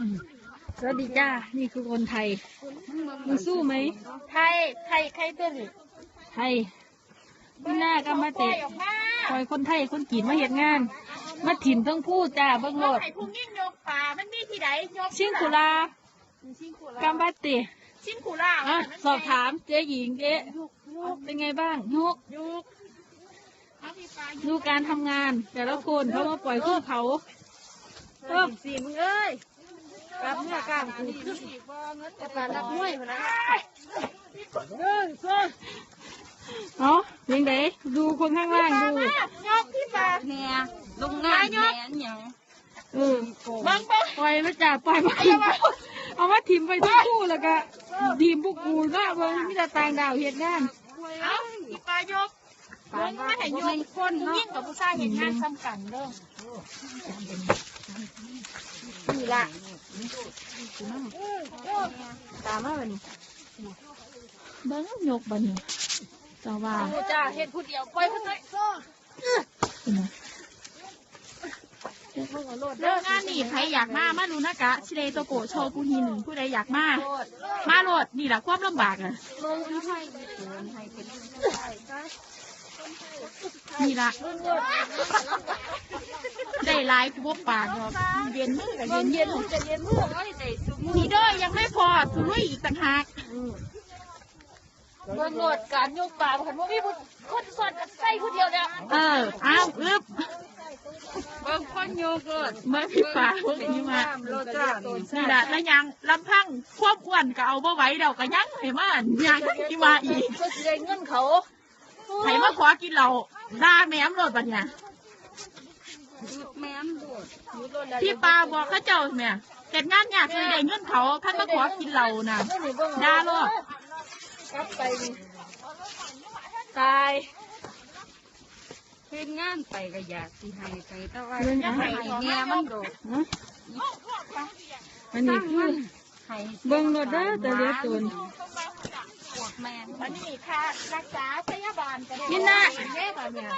อืมสวัสดีจ้า นี่คือคนไทย มึงสู้ไหม ไทย ไทยไทยตัวนี้ไทยพี่หน้าก็มาเตะออกมาคอยคนไทยคนกีนมาเห็นงาน มาถิ่นต้องพูดจ้าเบิ้งโลดไข่พุ่งยิ่งยกป่ามันมีที่ไหนยกชิงคุลาชิงคุกัลามบัตติชิงคุล่าอะสอบถามเจ๊หญิงเจ๊เป็นไงบ้างยกยุกเอาพี่ปลาดูการทำงาน แต่ละคนเขามาปล่อยขึ้นเขาเออสีมึงเอ้ย กับเมื่อกลางกูแต่การรับมวยมานะเอาเพียงเดดูคนข้างล่างดูยกพี่ปาแหน่ลงงานแหน่ยเออบังบังปล่อยมาจ้าปล่อยมาถิ่มไปเอามาถิ่มไปทั้งคู่แล้วก็ทีมพวกกูนะเบิ่งมีแต่ต่างดาวเห็นงานเอาปลายกมึงไม่ให้ยกคนยิ่งกับผู้ชายเห็นงานซ้ำกันเด้อนี่ละ ตามมาบันนี้บิ้งยกบันนี้เจ้าว่าโอ้จ้าเห็นผู้เดียวปล่อยคนเลยเรื่องงานนี่ใครอยากมา มาดูนะกะชิเลโตโกโชกูฮีหนึ่งผู้ใดอยากมา มาโหลดนี่แหละความลำบากอะนี่ละ ได้หลายพวกปากเนาะเย็นมือกับเย็นเย็นจะเย็นมือก็ได้สุมือนี่เด้อยังไม่พอสุรุ่ยอีกต่างหากเบิ่งโหลดการโยกป่าผมว่ามีผู้คนสอนใส่ผู้เดียวเนี่ยเอออ้าวอึบบิ่งคนโยเกิดเมื่อพี่ป่าพวกนี้มาโลจ้านี่แหละแล้วยังลำพังควบอ้วนก็เอาบ่ไหวเดาก็ยังให้มายังที่มาอีกก็สิได้เงินเขาไผมาขอกินเราด่าแม่มรถบัดเนี่ย แม่นโดดพี่ปาบอกเข้าเจ้าแม่เก็ดงานยากเลยได้เงินเขาท่านมาขอกินเราน่ะด่าโลดกลับไปนี่ตายเฮ็ดงานไปก็อยากสิให้ไปแต่ว่าเรื่องให้อะไรแม่มันโดดฮะอันนี้คือให้เบิ้งรถเด้อแต่เหลี้ยตนพวกแม่นวันนี้ค่ารักษาพยาบาลก็ได้นี่นะแม่แบบเนี้ย